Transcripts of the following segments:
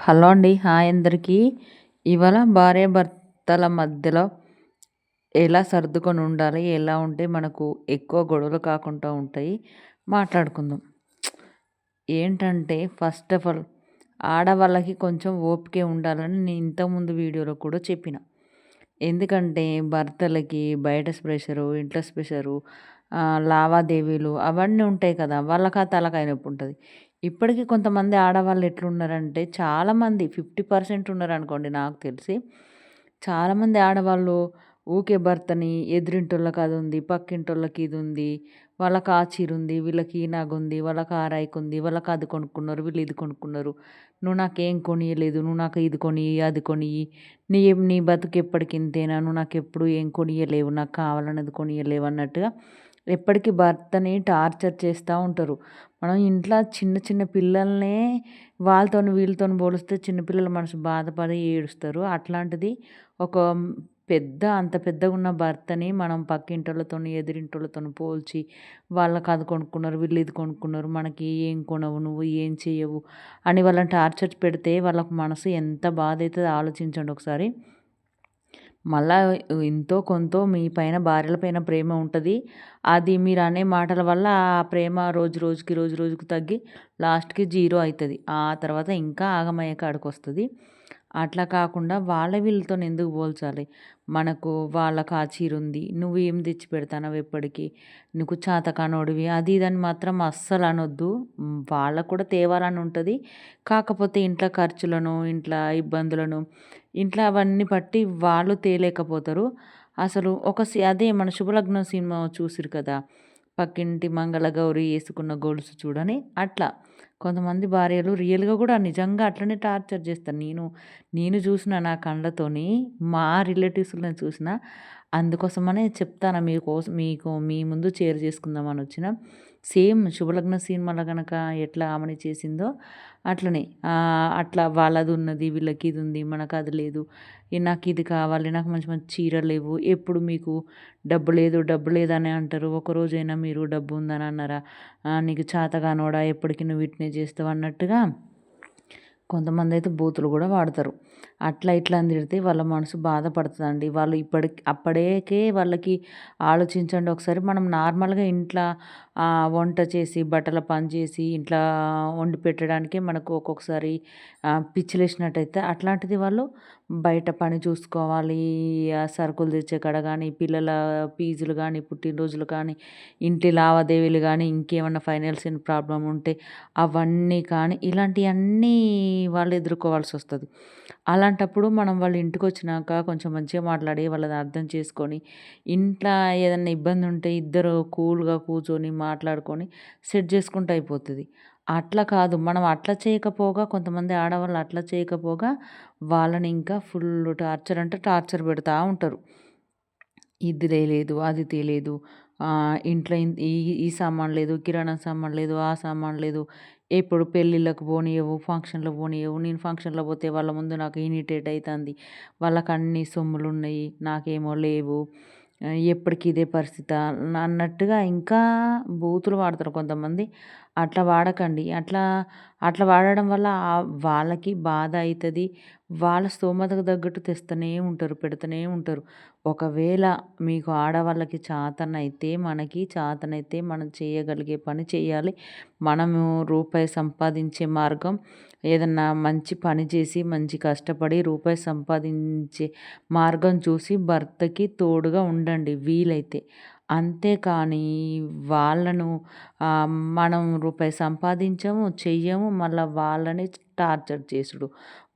Hello అండి hi అందరికీ. ఇవాళ భార్య భర్తల మధ్యలో ఎలా సర్దుకొని ఉండాలి ఎలా ఉంటే మనకు ఎక్కువ గొడవలు కాకుండా ఉంటాయి మాట్లాడుకుందాం. ఏంటంటే ఫస్ట్ ఆఫ్ ఆల్ ఆడవాళ్ళకి కొంచెం ఓపిక ఉండాలని నేను ఇంతకుముందు వీడియోలో కూడా చెప్పిన. ఎందుకంటే భర్తలకి బయట స్ప్రెషరు ఇంట్లో స్ప్రెషరు లావాదేవీలు అవన్నీ ఉంటాయి కదా వాళ్ళకి ఆ తలకాయ నొప్పి ఉంటుంది. ఇప్పటికీ కొంతమంది ఆడవాళ్ళు ఎట్లున్నారంటే చాలామంది ఫిఫ్టీ పర్సెంట్ ఉన్నారనుకోండి నాకు తెలిసి. చాలామంది ఆడవాళ్ళు ఊకే భర్తని ఎదురింటోళ్ళకి అది ఉంది పక్కింటోళ్ళకి ఇది ఉంది వాళ్ళకి ఆ చీర ఉంది వీళ్ళకి ఈ నగ ఉంది వాళ్ళకి ఆ రైక్ ఉంది వాళ్ళకి అది కొనుక్కున్నారు వీళ్ళు ఇది కొనుక్కున్నారు. నువ్వు నాకేం కొనియలేదు నువ్వు నాకు ఇది కొని అది కొని నీ నీ బతుకు ఎప్పటికింతేనా నువ్వు నాకు ఎప్పుడు ఏం కొనియలేవు నాకు కావాలన్నది కొనియలేవు అన్నట్టుగా ఎప్పటికీ భర్తని టార్చర్ చేస్తూ ఉంటారు. మనం ఇంట్లో చిన్న చిన్న పిల్లల్నే వాళ్ళతోని వీళ్ళతోని పోలిస్తే చిన్నపిల్లల మనసు బాధపడి ఏడుస్తారు. అట్లాంటిది ఒక పెద్ద అంత పెద్దగా ఉన్న భర్తని మనం పక్కింటోళ్ళతో ఎదిరింటోళ్ళతో పోల్చి వాళ్ళకి అది కొనుక్కున్నారు వీళ్ళు ఇది కొనుక్కున్నారు మనకి ఏం కొనవు నువ్వు ఏం చేయవు అని వాళ్ళని టార్చర్ పెడితే వాళ్ళకు మనసు ఎంత బాధ అవుతుందో ఆలోచించండి ఒకసారి. మళ్ళీ ఎంతో కొంత మీ పైన భార్యల పైన ప్రేమ ఉంటుంది. అది మీరు అనే మాటల వల్ల ఆ ప్రేమ రోజు రోజుకి రోజు రోజుకి తగ్గి లాస్ట్కి జీరో అవుతుంది ఆ తర్వాత ఇంకా ఆగమయ్యే కాడికి వస్తుంది. అట్లా కాకుండా వాళ్ళ వీళ్ళతో ఎందుకు పోల్చాలి? మనకు వాళ్ళకు ఆ చీర ఉంది. నువ్వు ఏం తెచ్చి పెడతానవు ఎప్పటికీ? నీకు చాతకానోడివి. అది ఇదని మాత్రం అస్సలు అనొద్దు. వాళ్ళకు కూడా తేవాలని ఉంటుంది. కాకపోతే ఇంట్లో ఖర్చులను ఇంట్లో ఇబ్బందులను ఇంట్లో అవన్నీ పట్టి వాళ్ళు తేలేకపోతారు. అసలు ఒక అదే మన శుభలగ్నం సినిమా చూసిరు కదా పక్కింటి మంగళగౌరి వేసుకున్న గొలుసు చూడని అట్లా. కొంతమంది భార్యలు రియల్గా కూడా నిజంగా అట్లనే టార్చర్ చేస్తారు. నేను నేను చూసిన నా కళ్ళతోని మా రిలేటివ్స్లో చూసిన అందుకోసమనే చెప్తాను మీకోసం మీకు మీ ముందు చేరు చేసుకుందామని వచ్చిన. సేమ్ శుభలగ్న సినిమాలో కనుక ఎట్లా ఆమెని చేసిందో అట్లనే. అట్లా వాళ్ళది ఉన్నది వీళ్ళకి ఇది ఉంది మనకు అది లేదు నాకు ఇది కావాలి నాకు మంచి మంచి చీరలు లేవు ఎప్పుడు మీకు డబ్బు లేదు డబ్బు లేదని అంటారు. ఒకరోజైనా మీరు డబ్బు ఉందని అన్నారా? నీకు చేతగానోడా ఎప్పటికీ నువ్వు వీటినే చేస్తావు అన్నట్టుగా కొంతమంది అయితే బూతులు కూడా వాడతారు. అట్లా ఇట్లా అని తిడితే వాళ్ళ మనసు బాధపడుతుందండి. వాళ్ళు ఇప్పటికి అప్పటికే వాళ్ళకి ఆలోచించండి. ఒకసారి మనం నార్మల్గా ఇంట్లో వంట చేసి బట్టల పని చేసి ఇంట్లో వండి పెట్టడానికే మనకు ఒక్కొక్కసారి పిచ్చిలేసినట్టయితే అట్లాంటిది వాళ్ళు బయట పని చూసుకోవాలి. ఆ సరుకులు తెచ్చే కాడ కానీ పిల్లల ఫీజులు కానీ పుట్టినరోజులు కానీ ఇంటి లావాదేవీలు కానీ ఇంకేమన్నా ఫైనాన్షియల్ ప్రాబ్లం ఉంటే అవన్నీ కానీ ఇలాంటివన్నీ వాళ్ళు ఎదుర్కోవాల్సి వస్తుంది. అలాంటప్పుడు మనం వాళ్ళ ఇంటికి వచ్చినాక కొంచెం మంచిగా మాట్లాడి వాళ్ళని అర్థం చేసుకొని ఇంట్లో ఏదైనా ఇబ్బంది ఉంటే ఇద్దరు కూల్గా కూర్చొని మాట్లాడుకొని సెట్ చేసుకుంటే అయిపోతుంది. అట్లా కాదు. మనం అట్లా చేయకపోగా కొంతమంది ఆడవాళ్ళు అట్లా చేయకపోగా వాళ్ళని ఇంకా ఫుల్ టార్చర్ అంటే టార్చర్ పెడతా ఉంటారు. ఇది తెలియదు అది తెలియదు ఇంట్లో ఈ ఈ సామాన్ లేదు కిరాణా సామాన్ లేదు ఆ సామాన్ లేదు. ఎప్పుడు పెళ్ళిళ్ళకు పోనీయవు ఫంక్షన్లో పోనీయవు. నేను ఫంక్షన్లో పోతే వాళ్ళ ముందు నాకు ఇరిటేట్ అవుతుంది వాళ్ళకి అన్ని సొమ్ములు ఉన్నాయి నాకేమో లేవు. ఎప్పటికీ ఇదే పరిస్థితి. అన్నట్టుగా ఇంకా బూతులు వాడతారు కొంతమంది. అట్లా వాడకండి. అట్లా అట్లా వాడడం వల్ల వాళ్ళకి బాధ అవుతుంది వాళ్ళ స్తోమతకు తగ్గట్టు తెస్తూనే ఉంటారు పెడుతూనే ఉంటారు. ఒకవేళ మీకు ఆడవాళ్ళకి చాతనైతే మనకి చాతనైతే మనం చేయగలిగే పని చేయాలి. మనము రూపాయి సంపాదించే మార్గం ఏదన్నా మంచి పని చేసి మంచి కష్టపడి రూపాయి సంపాదించే మార్గం చూసి భర్తకి తోడుగా ఉండండి వీలైతే. అంతేకాని వాళ్ళను మనం రూపాయి సంపాదించము చెయ్యము మళ్ళీ వాళ్ళని టార్చర్ చేసుడు.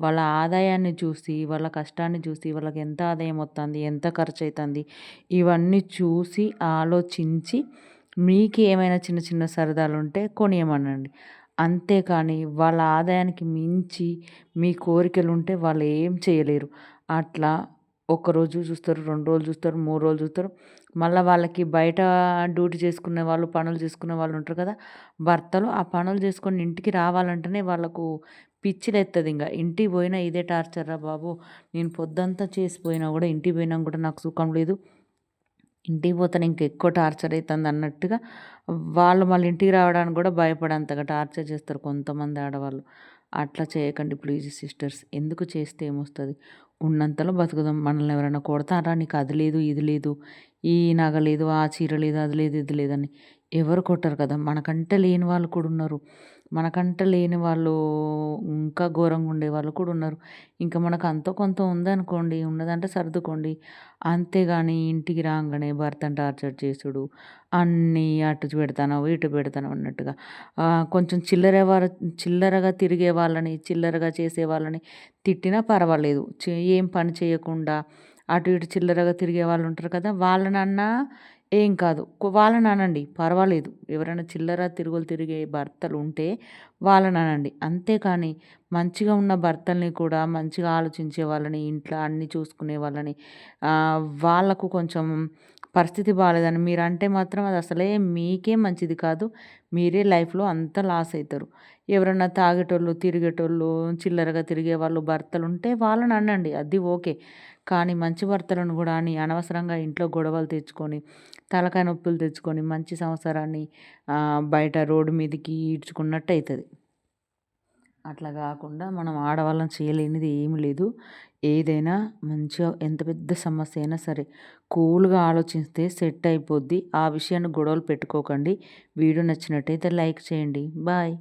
వాళ్ళ ఆదాయాన్ని చూసి వాళ్ళ కష్టాన్ని చూసి వాళ్ళకి ఎంత ఆదాయం వస్తుంది ఎంత ఖర్చు అవుతుంది ఇవన్నీ చూసి ఆలోచించి మీకు ఏమైనా చిన్న చిన్న సరదాలు ఉంటే కొనియమనండి. అంతేకాని వాళ్ళ ఆదాయానికి మించి మీ కోరికలు ఉంటే వాళ్ళు ఏం చేయలేరు. అట్లా ఒక రోజు చూస్తారు రెండు రోజులు చూస్తారు మూడు రోజులు చూస్తారు. మళ్ళీ వాళ్ళకి బయట డ్యూటీ చేసుకునే వాళ్ళు పనులు చేసుకునే వాళ్ళు ఉంటారు కదా! భర్తలు ఆ పనులు చేసుకొని ఇంటికి రావాలంటేనే వాళ్ళకు పిచ్చిలెత్తది ఇంకా ఇంటికి పోయినా ఇదే టార్చర్ రా బాబు. నేను పొద్దంతా చేసిపోయినా కూడా ఇంటికి పోయినా కూడా నాకు సుఖం లేదు. ఇంటికి పోతాను ఇంకా ఎక్కువ టార్చర్ అవుతుంది అన్నట్టుగా వాళ్ళు మళ్ళీ ఇంటికి రావడానికి కూడా భయపడంతగా టార్చర్ చేస్తారు కొంతమంది ఆడవాళ్ళు. అట్లా చేయకండి ప్లీజ్ సిస్టర్స్. ఎందుకు చేస్తే ఏమొస్తుంది? ఉన్నంతలో బతుకుదాం. మనల్ని ఎవరైనా కొడతారా? నీకు అది లేదు ఇది లేదు. ఈ నగ లేదు ఆ చీర లేదు అది లేదు ఇది లేదని ఎవరు కొట్టరు కదా. మనకంటే లేని వాళ్ళు కూడా ఉన్నారు. మనకంటే లేని వాళ్ళు ఇంకా ఘోరంగా ఉండే వాళ్ళు కూడా ఉన్నారు. ఇంకా మనకు అంతో కొంత ఉందనుకోండి ఉన్నదంటే సర్దుకోండి. అంతేగాని ఇంటికి రాగానే భర్తను టార్చర్ చేసుడు అన్నీ అటు పెడతాను ఇటు పెడతాను అన్నట్టుగా. కొంచెం చిల్లర వారు చిల్లరగా తిరిగే వాళ్ళని చిల్లరగా చేసే వాళ్ళని తిట్టినా పర్వాలేదు. ఏం పని చేయకుండా అటు ఇటు చిల్లరగా తిరిగే వాళ్ళు ఉంటారు కదా వాళ్ళనన్నా ఏం కాదు. వాళ్ళని అనండి పర్వాలేదు. ఎవరైనా చిల్లర తిరుగులు తిరిగే భర్తలు ఉంటే వాళ్ళని అనండి అంతేకాని మంచిగా ఉన్న భర్తల్ని కూడా మంచిగా ఆలోచించే వాళ్ళని ఇంట్లో అన్నీ చూసుకునే వాళ్ళని వాళ్ళకు కొంచెం పరిస్థితి బాగాలేదని మీరు అంటే మాత్రం అది అసలే మీకే మంచిది కాదు. మీరే లైఫ్లో అంత లాస్ అవుతారు ఎవరన్నా తాగేటోళ్ళు తిరిగేటోళ్ళు చిల్లరగా తిరిగే వాళ్ళు భర్తలు ఉంటే వాళ్ళని అనండి. అది ఓకే. కానీ మంచి భర్తలను కూడా అని అనవసరంగా ఇంట్లో గొడవలు తెచ్చుకొని తలకాయ నొప్పులు తెచ్చుకొని మంచి సంవత్సరాన్ని బయట రోడ్డు మీదకి ఈడ్చుకున్నట్టు అవుతుంది అట్లా కాకుండా మనం ఆడవాళ్ళం చేయలేనిది ఏమి లేదు. ఏదైనా మంచిగా ఎంత పెద్ద సమస్య అయినా సరే కూల్గా ఆలోచిస్తే సెట్ అయిపోద్ది. ఆ విషయాన్ని గొడవలు పెట్టుకోకండి. వీడియో నచ్చినట్టయితే లైక్ చేయండి. బాయ్.